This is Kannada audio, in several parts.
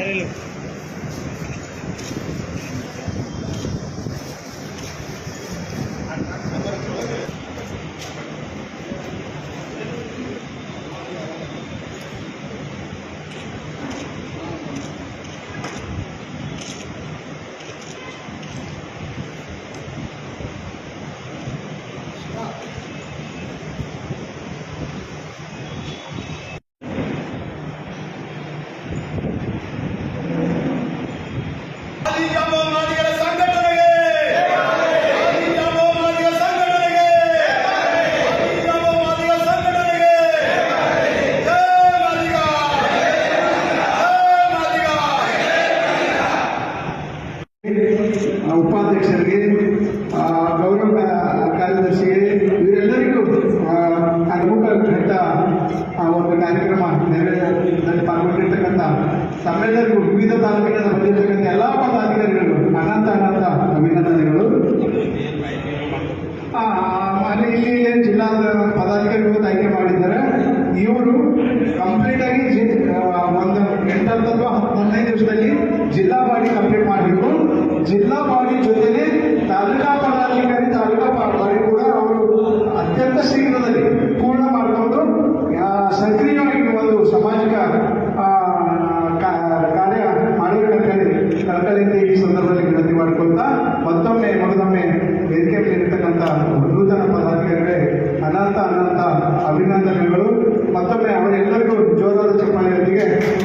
సరేలేదు ಆ, ಗೌರವ ಕಾರ್ಯದರ್ಶಿಗೆ ಇವರೆಲ್ಲರಿಗೂ ಘಟ್ಟ ಆ, ಒಂದು ಕಾರ್ಯಕ್ರಮ ನೆರವೇರಿದಲ್ಲಿ ಪಾಲ್ಗೊಂಡಿರ್ತಕ್ಕಂಥ ತಮ್ಮೆಲ್ಲರಿಗೂ ವಿವಿಧ ತಾಲೂಕಿನಿಂದ ಬಂದಿರತಕ್ಕಂಥ ಎಲ್ಲ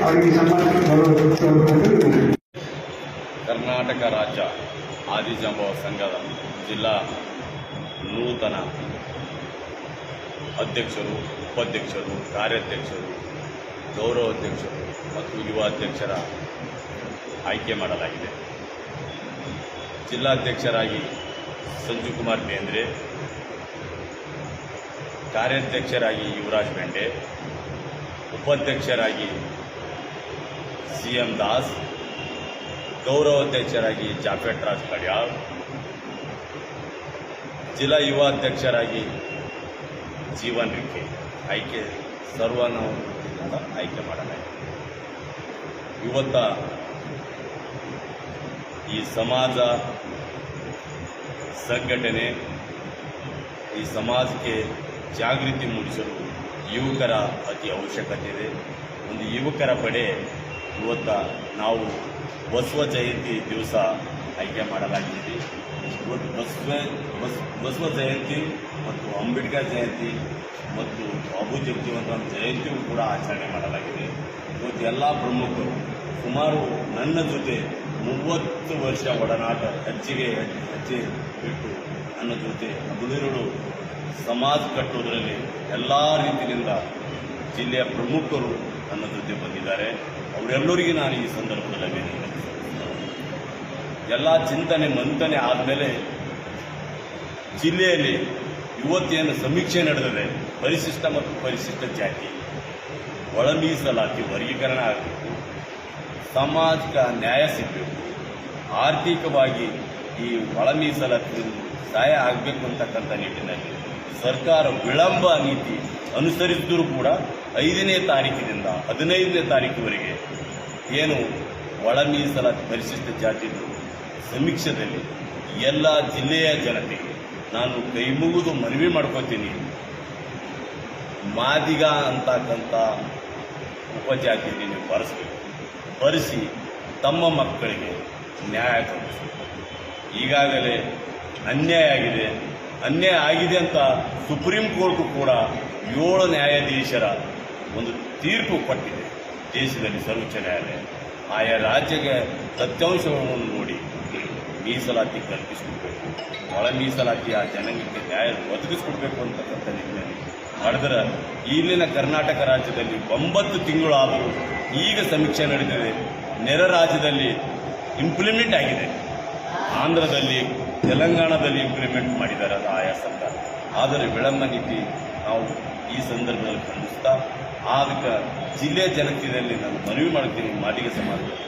ಗೌರವ ಕರ್ನಾಟಕ ರಾಜ್ಯ ಆದಿಜಾಂಬವ ಸಂಘದ ಜಿಲ್ಲಾ ನೂತನ ಅಧ್ಯಕ್ಷರು, ಉಪಾಧ್ಯಕ್ಷರು, ಕಾರ್ಯಾಧ್ಯಕ್ಷರು ಗೌರವಾಧ್ಯಕ್ಷರು ಮತ್ತು ಯುವ ಅಧ್ಯಕ್ಷರ ಆಯ್ಕೆ ಮಾಡಲಾಗಿದೆ. ಜಿಲ್ಲಾಧ್ಯಕ್ಷರಾಗಿ ಸಂಜು ಕುಮಾರ್ ಬೇಂದ್ರೆ, ಕಾರ್ಯಾಧ್ಯಕ್ಷರಾಗಿ ಯುವರಾಜ್ ಬೆಂಡೆ, ಉಪಾಧ್ಯಕ್ಷರಾಗಿ ಸಿ ಎಂ ದಾಸ್, ಗೌರವಾಧ್ಯಕ್ಷರಾಗಿ ಜಾಫೆಟ್ ರಾಜ್ ಕಡ್ಯಾಳ್, ಜಿಲ್ಲಾ ಯುವ ಅಧ್ಯಕ್ಷರಾಗಿ ಜೀವನ್ ರಿಕೆ ಆಯ್ಕೆ ಸರ್ವಾನುಮತದಿಂದ ಆಯ್ಕೆ ಮಾಡಲಾಗಿದೆ. ಇವತ್ತ ಈ ಸಮಾಜ ಸಂಘಟನೆ, ಈ ಸಮಾಜಕ್ಕೆ ಜಾಗೃತಿ ಮೂಡಿಸಲು ಯುವಕರ ಅತಿ ಅವಶ್ಯಕತೆ ಇದೆ. ಒಂದು ಯುವಕರ ಪಡೆ ಇವತ್ತ ನಾವು ಬಸವ ಜಯಂತಿ ದಿವಸ ಆಯ್ಕೆ ಮಾಡಲಾಗಿದೆ. ಇವತ್ತು ಬಸವ, ಬಸ್, ಬಸವ ಜಯಂತಿ ಮತ್ತು ಅಂಬೇಡ್ಕರ್ ಜಯಂತಿ ಮತ್ತು ಬಾಬು ಜಗಜೀವನ್ ಜಯಂತಿಯೂ ಕೂಡ ಆಚರಣೆ ಮಾಡಲಾಗಿದೆ. ಇವತ್ತು ಎಲ್ಲ ಪ್ರಮುಖರು ಸುಮಾರು ನನ್ನ ಜೊತೆ ಮೂವತ್ತು ವರ್ಷ ಒಡನಾಟ ಹೆಜ್ಜೆಗೆ ಹೆಜ್ಜೆ ಬಿಟ್ಟು ನನ್ನ ಜೊತೆ ಹದಿನೇಳು ಸಮಾಜ ಕಟ್ಟೋದರಲ್ಲಿ ಎಲ್ಲ ರೀತಿಯಿಂದ ಜಿಲ್ಲೆಯ ಪ್ರಮುಖರು ನನ್ನ ಜೊತೆ ಬಂದಿದ್ದಾರೆ. ಅವರೆಲ್ಲರಿಗೆ ನಾನು ಈ ಸಂದರ್ಭದಲ್ಲಿ ಅಭಿನಂದನೆ ಎಲ್ಲ ಚಿಂತನೆ ಮಂಥನೆ ಆದಮೇಲೆ ಜಿಲ್ಲೆಯಲ್ಲಿ ಯುವತಿಯನ್ನು ಸಮೀಕ್ಷೆ ನಡೆದಿದೆ ಪರಿಶಿಷ್ಟ ಮತ್ತು ಪರಿಶಿಷ್ಟ ಜಾತಿ ಒಳ ಮೀಸಲಾತಿ ವರ್ಗೀಕರಣ ಆಗಬೇಕು. ಸಾಮಾಜಿಕ ನ್ಯಾಯ ಸಿಗಬೇಕು. ಆರ್ಥಿಕವಾಗಿ ಈ ಒಳ ಮೀಸಲಾತಿ ಸಹಾಯ ಆಗಬೇಕು ಅಂತಕ್ಕಂಥ ನಿಟ್ಟಿನಲ್ಲಿ ಸರ್ಕಾರ ವಿಳಂಬ ನೀತಿ ಅನುಸರಿಸಿದರೂ ಕೂಡ ಐದನೇ ತಾರೀಕಿನಿಂದ ಹದಿನೈದನೇ ತಾರೀಕಿವರೆಗೆ ಏನು ಒಳ ಮೀಸಲಾತಿ ಪರಿಶಿಷ್ಟ ಜಾತಿಗಳು ಸಮೀಕ್ಷೆಯಲ್ಲಿ ಎಲ್ಲ ಜಿಲ್ಲೆಯ ಜನತೆಗೆ ನಾನು ಕೈ ಮುಗಿದು ಮನವಿ ಮಾಡ್ಕೋತೀನಿ. ಮಾದಿಗ ಅಂತಕ್ಕಂಥ ಉಪಜಾತಿ ನೀವು ಬರೆಸಬೇಕು ಬರೆಸಿ ತಮ್ಮ ಮಕ್ಕಳಿಗೆ ನ್ಯಾಯ ಕಲ್ಪಿಸಬೇಕು. ಈಗಾಗಲೇ ಅನ್ಯಾಯ ಆಗಿದೆ. ಅನ್ಯಾಯ ಆಗಿದೆ ಅಂತ ಸುಪ್ರೀಂ ಕೋರ್ಟ್ ಕೂಡ ಏಳು ನ್ಯಾಯಾಧೀಶರ ಒಂದು ತೀರ್ಪು ಕೊಟ್ಟಿದೆ. ದೇಶದಲ್ಲಿ ಸರ್ವೋಚ್ಚ ನ್ಯಾಯಾಲಯ. ಆಯಾ ರಾಜ್ಯಕ್ಕೆ ಸತ್ಯಾಂಶವನ್ನು ನೋಡಿ ಮೀಸಲಾತಿ ಕಲ್ಪಿಸಿಕೊಡ್ಬೇಕು. ಒಳ ಮೀಸಲಾತಿ ಆ ಜನಾಂಗಕ್ಕೆ ನ್ಯಾಯ ಒದಗಿಸ್ಕೊಡ್ಬೇಕು ಅಂತಕ್ಕಂಥ ನಿಟ್ಟಿನಲ್ಲಿ ಮಾಡಿದ್ರೆ ಇಲ್ಲಿನ ಕರ್ನಾಟಕ ರಾಜ್ಯದಲ್ಲಿ ಒಂಬತ್ತು ತಿಂಗಳಾದರೂ ಈಗ ಸಮೀಕ್ಷೆ ನಡೆದಿದೆ ನೆರೆ ರಾಜ್ಯದಲ್ಲಿ ಇಂಪ್ಲಿಮೆಂಟ್ ಆಗಿದೆ. ಆಂಧ್ರದಲ್ಲಿ ತೆಲಂಗಾಣದಲ್ಲಿ ಇಂಪ್ಲಿಮೆಂಟ್ ಮಾಡಿದ್ದಾರೆ ಅದು ಆಯಾ ಸರ್ಕಾರ. ಆದರೆ ವಿಳಂಬ ನೀತಿ ನಾವು ಈ ಸಂದರ್ಭದಲ್ಲಿ ಖಂಡಿಸ್ತಾ ಆದಕ್ಕೆ ಜಿಲ್ಲೆ ಜನತೆಯಲ್ಲಿ ನಾನು ಮನವಿ ಮಾಡ್ತೀನಿ, ಮಾದಿಗ ಸಮಾಜದಲ್ಲಿ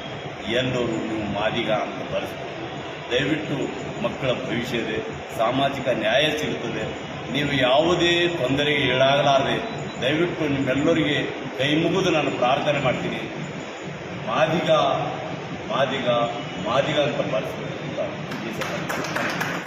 ಎಲ್ಲರೂ ನೀವು ಮಾದಿಗ ಅಂತ ಬರೆಸ್ಬೋದು ದಯವಿಟ್ಟು ಮಕ್ಕಳ ಭವಿಷ್ಯ ಇದೆ, ಸಾಮಾಜಿಕ ನ್ಯಾಯ ಸಿಗುತ್ತದೆ. ನೀವು ಯಾವುದೇ ತೊಂದರೆಗೆ ಈಡಾಗಲಾರದೆ, ದಯವಿಟ್ಟು ನಿಮ್ಮೆಲ್ಲರಿಗೆ ಕೈ ಮುಗಿದು ನಾನು ಪ್ರಾರ್ಥನೆ ಮಾಡ್ತೀನಿ. ಮಾದಿಗ ಮಾದಿಗ ಮಾದಿಗ ಅಂತ ಬರೆಸಬೇಕು どうぞ。